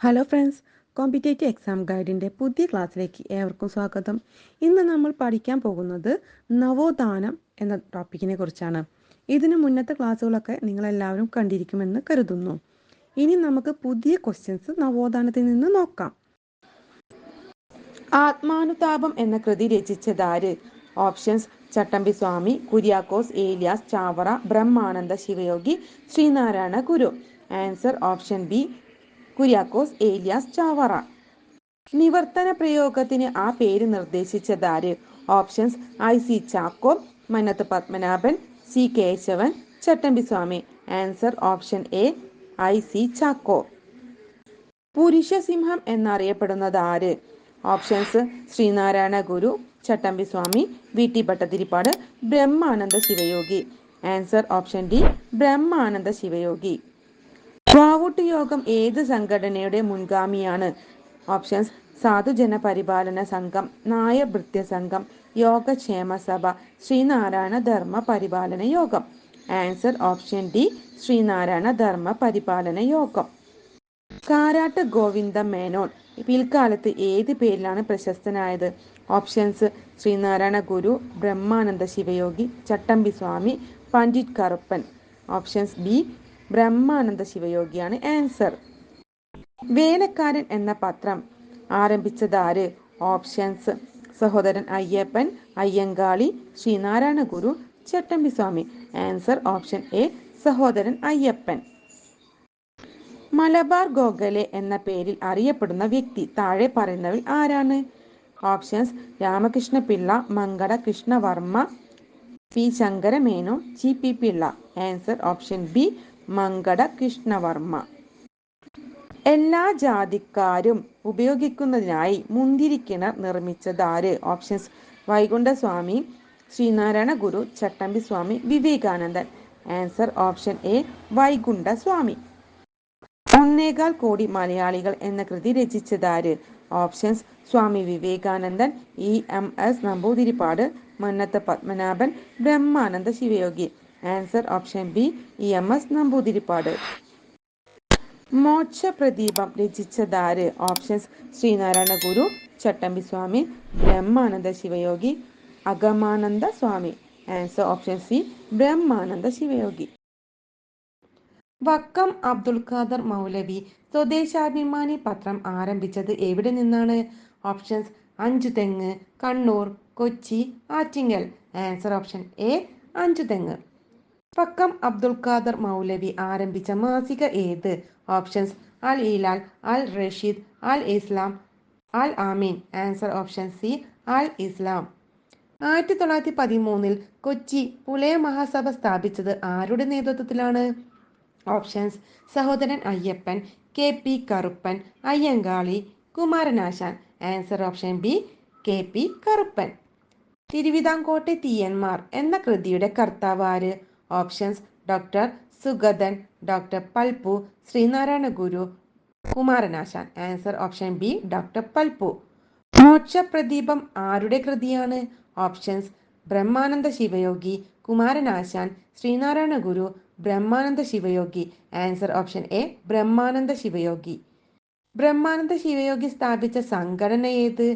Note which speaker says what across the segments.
Speaker 1: Hello friends competitive exam ഗൈഡിന്റെ പുതിയ ക്ലാസ്സിലേക്ക് ഏവർക്കും സ്വാഗതം. ഇന്ന് നമ്മൾ പഠിക്കാൻ പോകുന്നത് നവോത്ഥാനം എന്ന ടോപ്പിക്കിനെ കുറിച്ചാണ്. ഇതിന് മുന്നത്തെ ക്ലാസ്സുകളൊക്കെ നിങ്ങളെല്ലാവരും കണ്ടിരിക്കുമെന്ന് കരുതുന്നു. ഇനി നമുക്ക് പുതിയ ക്വസ്റ്റ്യൻസ് നവോത്ഥാനത്തിൽ നിന്ന് നോക്കാം. ആത്മാനുതാപം എന്ന കൃതി രചിച്ചതാര് options Chattampi Swami Kuriakose Elias Chavara Brahmananda Sivayogi Sreenarayana Guru. Answer option B Kuriakose Elias Chavara. Nivarthana പ്രയോഗത്തിന് ആ പേര് നിർദ്ദേശിച്ചതാര്? Options I C Chacko Mannathu Padmanabhan C Kesavan Chattampi Swami. Answer option A I C Chacko. പുരുഷസിംഹം എന്നറിയപ്പെടുന്നത് ആര് options Sreenarayana Guru Chattampi Swami V T Bhattathiripad Brahmananda Sivayogi. Answer option D Brahmananda Sivayogi. Vavoottu Yogam ഏത് സംഘടനയുടെ മുൻഗാമിയാണ്? Options സാധുജന പരിപാലന സംഘം നായ ഭൃത്യ സംഘം യോഗക്ഷേമ സഭ Sree Narayana Dharma Paripalana Yogam. Answer option D Sree Narayana Dharma Paripalana Yogam. Karat Govinda Menon. പിൽക്കാലത്ത് ഏത് പേരിലാണ് പ്രശസ്തനായത്? Options Sreenarayana Guru Brahmananda Sivayogi Chattampi Swami Pandit Karuppan. Options B Brahmananda ശിവയോഗിയാണ് answer Velakkaran എന്ന പത്രം ആരംഭിച്ചതാര് options Sahodaran Ayyappan Ayyankali Sreenarayana Guru Chattampi Swami. Answer option A Sahodaran Ayyappan. Malabar Gokhale എന്ന പേരിൽ അറിയപ്പെടുന്ന വ്യക്തി താഴെ പറയുന്നവരിൽ ആരാണ്? Options Ramakrishna Pillai Mankada Krishnavarma P Sankaramenon G P Pillai. Answer option B Mankada Krishnavarma എല്ലാ ജാതിക്കാരും ഉപയോഗിക്കുന്നതിനായി മുന്തിരിക്കിണർ നിർമ്മിച്ചതാര്? Options Vaikundaswami Sreenarayana Guru Chattampi Swami Vivekanandan. Answer option A Vaikundaswami. ഒന്നേകാൽ കോടി മലയാളികൾ എന്ന കൃതി രചിച്ചതാര്? Options Swami Vivekanandan E M S Namboodiripad Mannathu Padmanabhan Brahmananda Sivayogi. Answer option B E M S Namboodiripad Moksha Pradeepam രചിച്ചതാര്? Options Sreenarayana Guru Chattampi Swami Brahmananda Sivayogi Agamananda Swami answer option C Brahmananda Sivayogi Vakkom Abdul Khader Moulavi Swadeshabhimani പത്രം ആരംഭിച്ചത് എവിടെ നിന്നാണ്? Options Anjuthengu Kannur Kochi Attingal. Answer option A Anju Vakkom Abdul Khader Moulavi ആരംഭിച്ച മാസിക ഏത്? Options Al Hilal Al Rasheed Al Islam Al Ameen. Answer option C Al Islam. ആയിരത്തി തൊള്ളായിരത്തി പതിമൂന്നിൽ കൊച്ചി പുലയ മഹാസഭ സ്ഥാപിച്ചത് ആരുടെ നേതൃത്വത്തിലാണ്? Options Sahodaran Ayyappan K P Karuppan Ayyankali Kumaranasan. Answer option B K P Karuppan. തിരുവിതാംകോട്ടെ തീയന്മാർ എന്ന കൃതിയുടെ കർത്താവ് ആര്? Options doctor Sugathan doctor Palpu Sreenarayana Guru Kumaranasan answer option B doctor Moksha Mokshapradeepam ആരുടെ കൃതിയാണ്? Options Brahmananda Sivayogi Kumaranasan Sreenarayana Guru Brahmananda Sivayogi answer option A Brahmananda Sivayogi Brahmananda Sivayogi സ്ഥാപിച്ച സംഘടന ഏത്?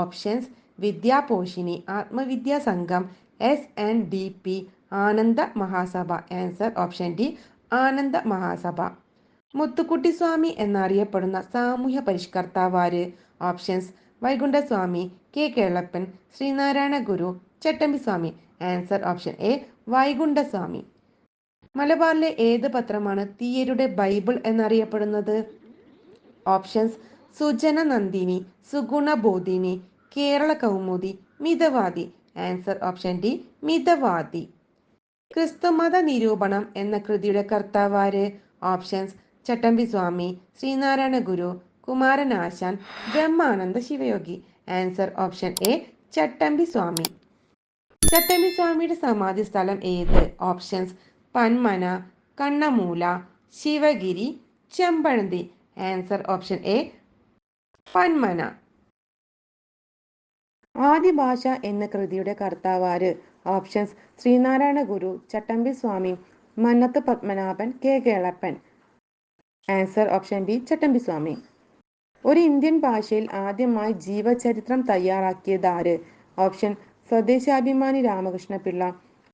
Speaker 1: ഓപ്ഷൻസ് വിദ്യാപോഷിണി ആത്മവിദ്യാ സംഘം എസ് എൻ ഡി പി ആനന്ദ Mahasabha. Answer option D ആനന്ദ മഹാസഭ. മുത്തുക്കുട്ടി സ്വാമി എന്നറിയപ്പെടുന്ന സാമൂഹ്യ പരിഷ്കർത്താവാര്? Options Vaikundaswami K Kelappan Sreenarayana Guru Chattampi Swami answer option A Vaikundaswami. മലബാറിലെ ഏത് പത്രമാണ് തീയരുടെ ബൈബിൾ എന്നറിയപ്പെടുന്നത്? Options Sujana Nandini Sugunabodhini Kerala Kaumudi Mithavadi. Answer option D Mithavadi. Kristumatha Nirupanam എന്ന കൃതിയുടെ കർത്താവാര് options Chattampi Swami Sreenarayana Guru Kumaran Asan Brahmananda Sivayogi. Answer option A Chattampi Swami Chattampi സ്വാമിയുടെ സമാധി സ്ഥലം ഏത്? Options Panmana Kannammoola Sivagiri Chempazhanthy. Answer option A Panmana. Adibhasha എന്ന കൃതിയുടെ കർത്താവാര് options. Sree Narayana Guru Chattampi Swami Mannathu Padmanabhan K Kelappan. Answer option B Chattampi Swami. ഒരു Indian ഭാഷയിൽ ആദ്യമായി ജീവചരിത്രം തയ്യാറാക്കിയത് ആര്? Option Swadeshabhimani Ramakrishna Pillai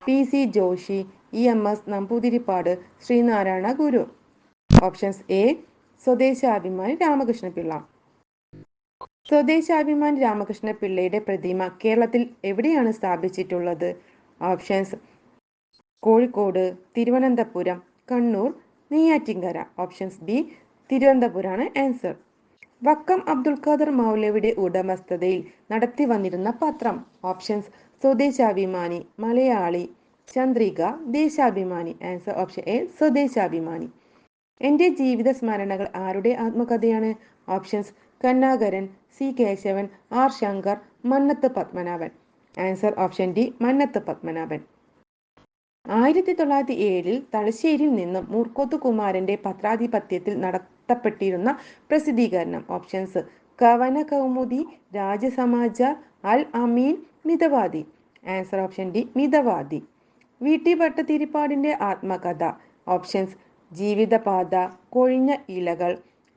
Speaker 1: P C Joshi E M S Namboodiripad Sree Narayana Guru. Options A Swadeshabhimani Ramakrishna Pillai Swadeshabhimani Ramakrishna പിള്ളയുടെ പ്രതിമ കേരളത്തിൽ എവിടെയാണ് സ്ഥാപിച്ചിട്ടുള്ളത്? Options Kozhikode Thiruvananthapuram Kannur Neyyattinkara. Options B തിരുവനന്തപുരമാണ് answer Vakkom Abdul Khader മൗലവിയുടെ ഉടമസ്ഥതയിൽ നടത്തി വന്നിരുന്ന പത്രം. Options Swadeshabhimani Malayali Chandrika Deshabhimani. Answer option A Swadeshabhimani. എന്റെ ജീവിത സ്മരണകൾ ആരുടെ ആത്മകഥയാണ്? Options Kannakaran C Kesavan R Sankar Mannathu Padmanabhan. Answer option D Mannathu Padmanabhan. ആയിരത്തി തൊള്ളായിരത്തി ഏഴിൽ തലശ്ശേരിയിൽ നിന്നും മൂർക്കോത്ത് കുമാരന്റെ പത്രാധിപത്യത്തിൽ നടത്തപ്പെട്ടിരുന്ന പ്രസിദ്ധീകരണം options Kavana Kaumudi Rajasamaja Al Ameen Mithavadi. Answer option D Mithavadi. V T ഭട്ടതിരിപ്പാടിന്റെ ആത്മകഥ ഓപ്ഷൻസ് ജീവിതപാത കൊഴിഞ്ഞ ഇലകൾ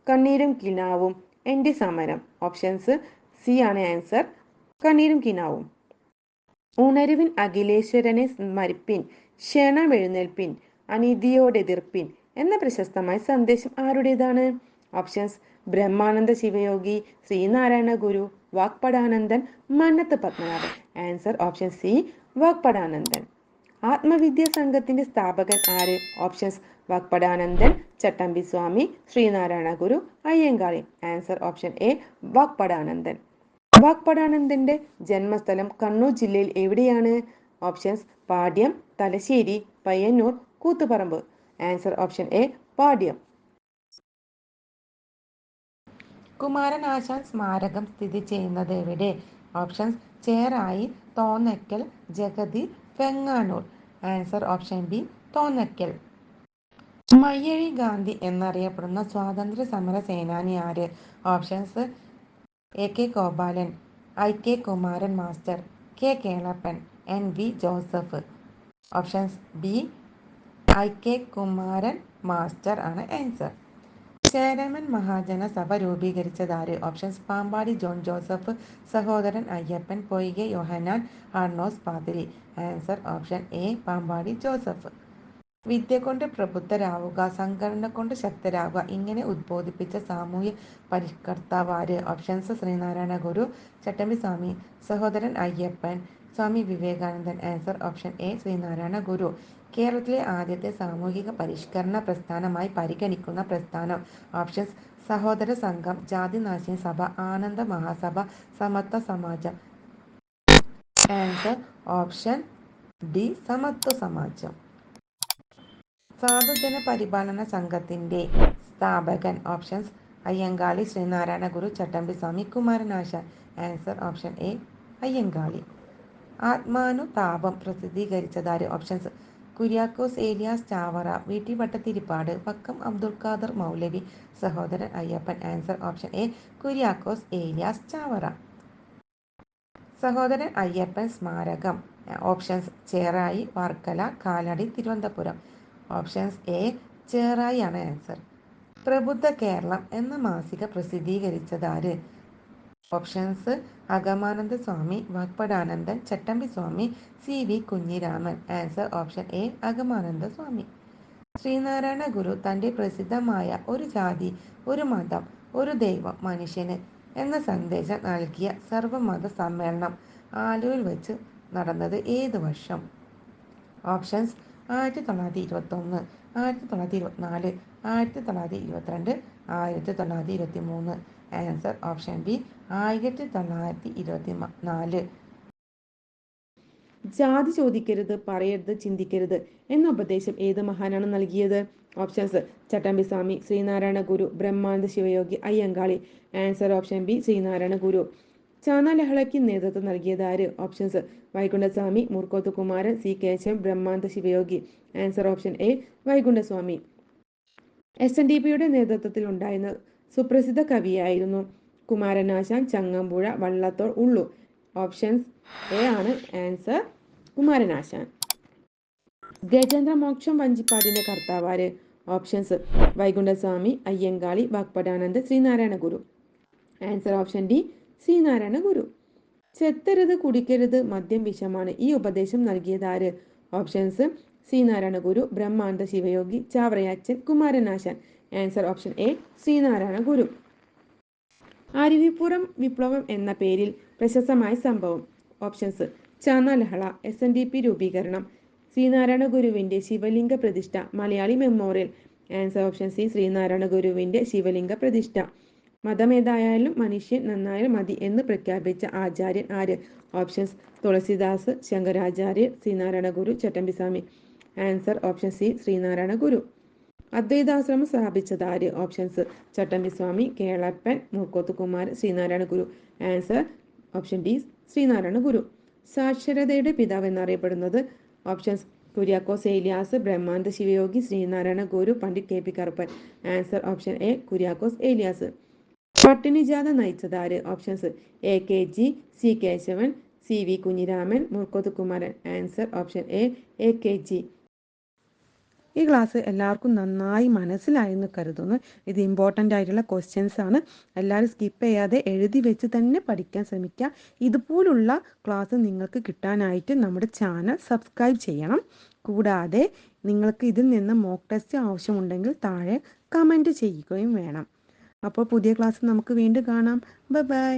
Speaker 1: കണ്ണീരും കിനാവും എന്റെ സമരം. ഓപ്ഷൻസ് സി ആണ് ആൻസർ കണ്ണീരും കിനാവും. ഉണരുവിൻ അഖിലേശ്വരനെ സ്മരിപ്പിൻ. ക്ഷണമെഴുന്നേൽപ്പിൻ അനീതിയോടെതിർപ്പിൻ. എന്ന പ്രശസ്തമായ സന്ദേശം ആരുടേതാണ്? Options Brahmananda Sivayogi Sree Narayana Guru Vagbhatananda Mannathu Padmanabhan. Answer option C Vagbhatananda. Atmavidya സംഘത്തിന്റെ സ്ഥാപകൻ ആര്? Options Vagbhatananda Chattampi Swami Sree Narayana Guru Ayyankali. Answer option A Vagbhatananda വാക്പടാനന്ദന്റെ ജന്മസ്ഥലം കണ്ണൂർ ജില്ലയിൽ എവിടെയാണ്? Options Pattiam Thalassery Payyanur Koothuparamba. Answer option A Pattiam Kumaranasan സ്മാരകം സ്ഥിതി ചെയ്യുന്നത് എവിടെ? Options Cherai Thonnakkal Jagathy Venganoor answer option B Thonnakkal. Mayyazhi Gandhi എന്നറിയപ്പെടുന്ന സ്വാതന്ത്ര്യ സമര സേനാനി ആര്? Options A K Gopalan I K Kumaran master K Kelappan N V Joseph. Options B I K Kumaran master ആണ് answer Cheraman Mahajana Sabha രൂപീകരിച്ചതാര് options Pampady John Joseph Sahodaran Ayyappan Poyka Yohannan Arnos Pathiri. Answer option A Pampady Joseph. വിദ്യ കൊണ്ട് പ്രബുദ്ധരാവുക സംഘടന കൊണ്ട് ശക്തരാവുക ഇങ്ങനെ ഉദ്ബോധിപ്പിച്ച സാമൂഹ്യ പരിഷ്കർത്താവാര് options Sree Narayana Guru Chattampi Swami Sahodaran Ayyappan Swami Vivekanandan answer option A Sree Narayana Guru. കേരളത്തിലെ ആദ്യത്തെ സാമൂഹിക പരിഷ്കരണ പ്രസ്ഥാനമായി പരിഗണിക്കുന്ന പ്രസ്ഥാനം ഓപ്ഷൻസ് സഹോദര സംഘം ജാതിനാശിനി സഭ ആനന്ദ മഹാസഭ സമത്വ സമാജം. ആൻസർ ഓപ്ഷൻ ഡി സമത്വ സമാജം. സാധുജന പരിപാലന സംഘത്തിന്റെ സ്ഥാപകൻ options Ayyankali Sree Narayana Guru Chattampi Swami Kumaranasan answer option A Ayyankali. Atmanutapam പ്രസിദ്ധീകരിച്ചതാര് options? Kuriakose Elias Chavara V T Bhattathiripad Vakkom Abdul Khader Moulavi Sahodaran Ayyappan answer option A Kuriakose Elias Chavara. Sahodaran Ayyappan സ്മാരകം options Cherai Varkala Kalady Thiruvananthapuram. Options A ചേറായിയാണ് answer Prabuddha Keralam എന്ന മാസിക പ്രസിദ്ധീകരിച്ചതാര്? Options Agamananda Swami Vagbhatananda Chattampi Swami C V Kunjiraman. Answer option A Agamananda Swami. Sree Narayana Guru തന്റെ പ്രസിദ്ധമായ ഒരു ജാതി ഒരു മതം ഒരു ദൈവം മനുഷ്യന് എന്ന സന്ദേശം നൽകിയ സർവമത സമ്മേളനം ആലുവയിൽ വെച്ച് നടന്നത് ഏത് വർഷം? ഓപ്ഷൻസ് ആയിരത്തി തൊള്ളായിരത്തി ഇരുപത്തൊന്ന് ആയിരത്തി തൊള്ളായിരത്തി ഇരുപത്തിനാല് ആയിരത്തി തൊള്ളായിരത്തി ഇരുപത്തിരണ്ട് ആയിരത്തി തൊള്ളായിരത്തി ഇരുപത്തി മൂന്ന് ആൻസർ ഓപ്ഷൻ ബി ആയിരത്തി തൊള്ളായിരത്തി ഇരുപത്തി നാല് ജാതി ചോദിക്കരുത് പറയരുത് ചിന്തിക്കരുത് എന്ന ഉപദേശം ഏത് മഹാനാണ് നൽകിയത്? Options Chattampi Swami Sree Narayana Guru Brahmananda Sivayogi Ayyankali. Answer option B Sree Narayana Guru ചാനാലഹളയ്ക്ക് നേതൃത്വം നൽകിയത് ആര്? Options Vaikunda Swami Moorkoth Kumaran C Kesavan Brahmananda Sivayogi. Answer option A Vaikunda Swami. S N D പിയുടെ നേതൃത്വത്തിൽ ഉണ്ടായിരുന്ന സുപ്രസിദ്ധ കവിയായിരുന്നു കുമാരനാശാൻ ചങ്ങമ്പുഴ വള്ളത്തോൾ ഉള്ളു options A ആണ് ആൻസർ കുമാരനാശാൻ. ഗജേന്ദ്ര ഗജേന്ദ്രമോക്ഷം വഞ്ചിപ്പാടിന്റെ കർത്താവാര് options Vaikunda Swami Ayyankali Vagbhatanand Sree Narayana Guru answer option D Sree Narayana Guru. ചെത്തരുത് കുടിക്കരുത് മദ്യം വിഷമാണ് ഈ ഉപദേശം നൽകിയത് ആര് options Sree Narayana Guru Brahmananda Sivayogi Chavarayachan Kumaranasan. Answer option A Sree Narayana Guru. Aruvippuram വിപ്ലവം എന്ന പേരിൽ പ്രശസ്തമായ സംഭവം. ഓപ്ഷൻസ് ചാനാലഹള എസ് എൻ ഡി പി രൂപീകരണം. ശ്രീനാരായണ ഗുരുവിന്റെ ശിവലിംഗ പ്രതിഷ്ഠ Malayali memorial answer option C Sree Narayana ഗുരുവിന്റെ ശിവലിംഗ പ്രതിഷ്ഠ. മതമേതായാലും മനുഷ്യൻ നന്നായാലും മതി എന്ന് പ്രഖ്യാപിച്ച ആചാര്യൻ ആര്? Options Tulsidas Shankaracharya Sreenarayana Guru Chattampi Swami answer option C Sreenarayana Guru Advaitashramam സ്ഥാപിച്ചത് ആര്? Options Chattampi Swami Kelappan Mookkoth Kumar Sreenarayana Guru answer option D Sreenarayana Guru സാക്ഷരതയുടെ പിതാവ് എന്നറിയപ്പെടുന്നത് options Kuriakose Elias Brahmananda Sivayogi Sreenarayana Guru Pandit K P Karuppan. Answer option A Kuriakose Elias. പട്ടിണി ജാഥ നയിച്ചത് ആര്? Options A K G C Kesavan C V Kunhiraman Murkoth Kumaran. Answer option A A K G ഈ class എല്ലാവർക്കും നന്നായി മനസ്സിലായെന്ന് കരുതുന്നു. ഇത് ഇമ്പോർട്ടന്റ് ആയിട്ടുള്ള ക്വസ്റ്റ്യൻസ് ആണ്. എല്ലാവരും സ്കിപ്പ് ചെയ്യാതെ എഴുതി വെച്ച് തന്നെ പഠിക്കാൻ ശ്രമിക്കുക ഇതുപോലുള്ള ക്ലാസ് നിങ്ങൾക്ക് കിട്ടാനായിട്ട് നമ്മുടെ ചാനൽ സബ്സ്ക്രൈബ് ചെയ്യണം. കൂടാതെ നിങ്ങൾക്ക് ഇതിൽ നിന്ന് മോക്ക് ടെസ്റ്റ് ആവശ്യമുണ്ടെങ്കിൽ താഴെ കമന്റ് ചെയ്യുകയും വേണം. അപ്പോൾ പുതിയ ക്ലാസ് നമുക്ക് വീണ്ടും കാണാം. Bye bye